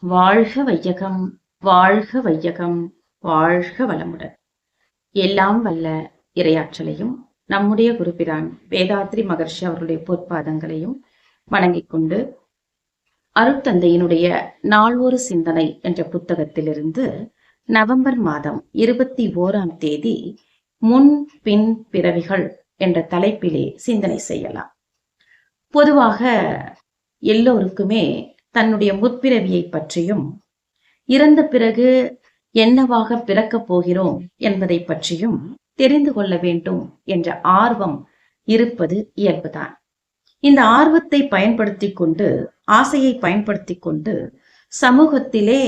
வாழ்க வையகம் வாழ்க வையகம் வாழ்க வளமுடன். எல்லாம் வல்ல இரையாற்றலையும் நம்முடைய குருபிரான் வேதாத்ரி மகர்ஷி அவருடைய பொற்பாதங்களையும் வணங்கிக் கொண்டு அருட்தந்தையினுடைய ஒரு சிந்தனை என்ற புத்தகத்திலிருந்து நவம்பர் மாதம் இருபத்தி ஓராம் தேதி முன் பின் பிறவிகள் என்ற தலைப்பிலே சிந்தனை செய்யலாம். பொதுவாக எல்லோருக்குமே தன்னுடைய முற்பிறவியை பற்றியும் இறந்த பிறகு என்னவாக பிறக்கப் போகிறோம் என்பதை பற்றியும் தெரிந்து கொள்ள வேண்டும் என்ற ஆர்வம் இருப்பது இயல்புதான். இந்த ஆர்வத்தை பயன்படுத்தி கொண்டு ஆசையை பயன்படுத்தி கொண்டு சமூகத்திலே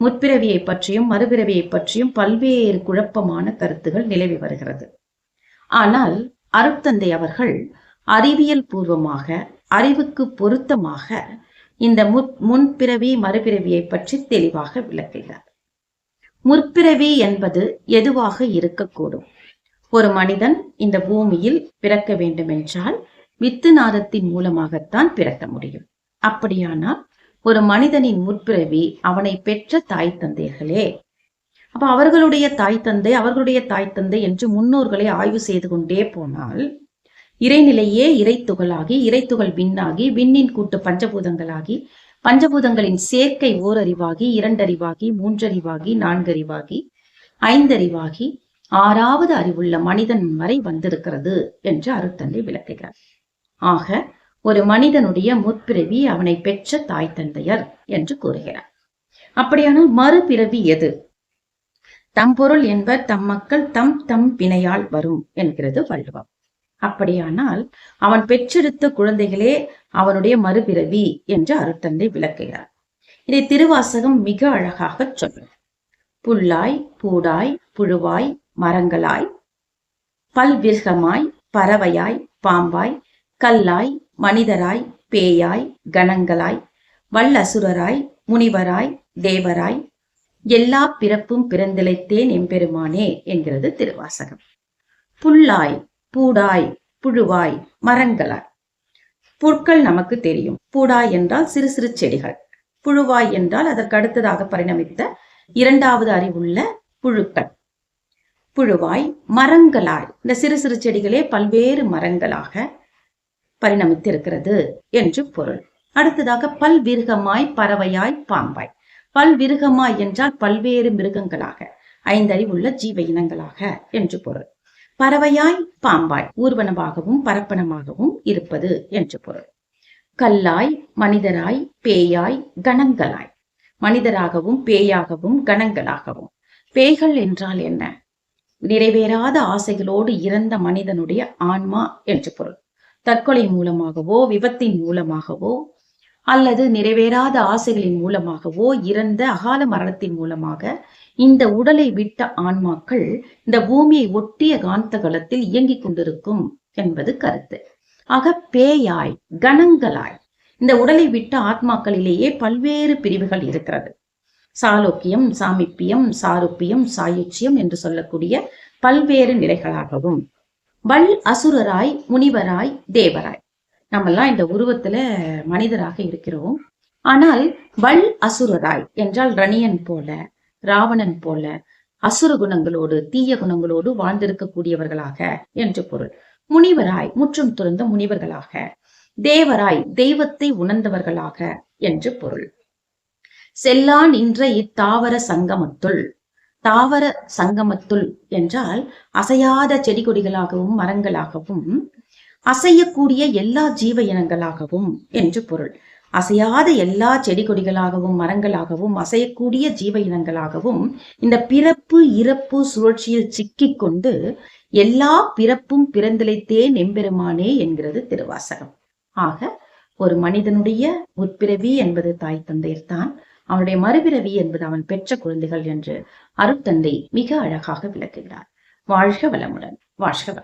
முற்பிறவியை பற்றியும் மறுபிறவியை பற்றியும் பல்வேறு குழப்பமான கருத்துகள் நிலவி வருகிறது. ஆனால் அருட்தந்தை அவர்கள் அறிவியல் பூர்வமாக அறிவுக்கு பொருத்தமாக இந்த முன்பிறவி மறுபிறவியை பற்றி தெளிவாக விளக்குகிறார். முற்பிறவி என்பது எதுவாக இருக்கக்கூடும்? ஒரு மனிதன் இந்த பூமியில் பிறக்க வேண்டுமென்றால் வித்து நாதத்தின் மூலமாகத்தான் பிறக்க முடியும். அப்படியானால் ஒரு மனிதனின் முற்பிறவி அவனை பெற்ற தாய் தந்தைகளே. அப்ப அவர்களுடைய தாய் தந்தை அவர்களுடைய தாய் தந்தை என்று முன்னோர்களை ஆய்வு செய்து கொண்டே போனால் இறைநிலையே இறைத்துகளாகி இறைத்துகள் விண்ணாகி விண்ணின் கூட்டு பஞ்சபூதங்களாகி பஞ்சபூதங்களின் சேர்க்கை ஓரறிவாகி இரண்டறிவாகி மூன்றறிவாகி நான்கறிவாகி ஐந்தறிவாகி ஆறாவது அறிவுள்ள மனிதன் வரை வந்திருக்கிறது என்று அருத்தந்தை விளக்குகிறார். ஆக ஒரு மனிதனுடைய முற்பிறவி அவனை பெற்ற தாய் தந்தையர் என்று கூறுகிறார். அப்படியான மறுபிறவி எது? தம் பொருள் என்பர் தம் மக்கள் தம் தம் வினையால் வரும் என்கிறது வள்ளுவம். அப்படியானால் அவன் பெற்றெடுத்த குழந்தைகளே அவனுடைய மறுபிறவி என்று அருத்தந்தை விளக்குகிறார். இதை திருவாசகம் மிக அழகாக சொல்லும். புல்லாய் பூடாய் புழுவாய் மரங்களாய் பல்விருகமாய் பறவையாய் பாம்பாய் கல்லாய் மனிதராய் பேயாய் கணங்களாய் வல்லசுரராய் முனிவராய் தேவராய் எல்லா பிறப்பும் பிறந்திழைத்தேன் எம்பெருமானே என்கிறது திருவாசகம். புல்லாய் பூடாய் புழுவாய் மரங்களாய். புற்கள் நமக்கு தெரியும். பூடாய் என்றால் சிறு சிறு செடிகள். புழுவாய் என்றால் அதற்கு அடுத்ததாக பரிணமித்த இரண்டாவது அறிவுள்ள புழுக்கள். புழுவாய் மரங்களாய். இந்த சிறு சிறு செடிகளே பல்வேறு மரங்களாக பரிணமித்திருக்கிறது என்று பொருள். அடுத்ததாக பல்விருகமாய் பறவையாய் பாம்பாய். பல்விருகமாய் என்றால் பல்வேறு மிருகங்களாக ஐந்தறிவுள்ள ஜீவ இனங்களாக என்று பொருள். பறவையாய் பாம்பாய் ஊர்வனமாகவும் பரப்பனமாகவும் இருப்பது என்று பொருள். கல்லாய் மனிதராய் பேயாய் கணங்களாய். மனிதராகவும் பேயாகவும் கணங்களாகவும். பேய்கள் என்றால் என்ன? நிறைவேறாத ஆசைகளோடு இறந்த மனிதனுடைய ஆன்மா என்று பொருள். தற்கொலை மூலமாகவோ விபத்தின் மூலமாகவோ அல்லது நிறைவேறாத ஆசைகளின் மூலமாகவோ இறந்த அகால மரணத்தின் மூலமாக இந்த உடலை விட்ட ஆன்மாக்கள் இந்த பூமியை ஒட்டிய காந்த களத்தில் இயங்கிக் கொண்டிருக்கும் என்பது கருத்து. ஆக பேயாய் கணங்களாய் இந்த உடலை விட்ட ஆத்மாக்களிலேயே பல்வேறு பிரிவுகள் இருக்கிறது. சாலோக்கியம் சாமிப்பியம் சாருப்பியம் சாயுச்சியம் என்று சொல்லக்கூடிய பல்வேறு நிலைகளாகவும் வல் அசுரராய் முனிவராய் தேவராய். நம்மெல்லாம் இந்த உருவத்துல மனிதராக இருக்கிறோம். ஆனால் வல் அசுரராய் என்றால் ரணியன் போல ராவணன் போல அசுர குணங்களோடு தீய குணங்களோடு வாழ்ந்திருக்கக்கூடியவர்களாக என்று பொருள். முனிவராய் முற்றும் துறந்த முனிவர்களாக தேவராய் தெய்வத்தை உணர்ந்தவர்களாக என்று பொருள். செல்லான் இன்ற இத்தாவர சங்கமத்துள் தாவர சங்கமத்துள் என்றால் அசையாத செடி கொடிகளாகவும் மரங்களாகவும் அசையக்கூடிய எல்லா ஜீவ இனங்களாகவும் என்று பொருள். அசையாத எல்லா செடி கொடிகளாகவும் மரங்களாகவும் அசையக்கூடிய ஜீவ இனங்களாகவும் இந்த பிறப்பு இறப்பு சுழற்சியில் சிக்கிக் கொண்டு எல்லா பிறப்பும் பிறந்திழைத்தே நெம்பெருமானே என்கிறது திருவாசகம். ஆக ஒரு மனிதனுடைய உட்பிறவி என்பது தாய் தந்தையர்தான். அவனுடைய மறுபிறவி என்பது அவன் பெற்ற குழந்தைகள் என்று அருத்தந்தை மிக அழகாக விளக்குகிறார். வாழ்க வளமுடன். வாழ்க வளம்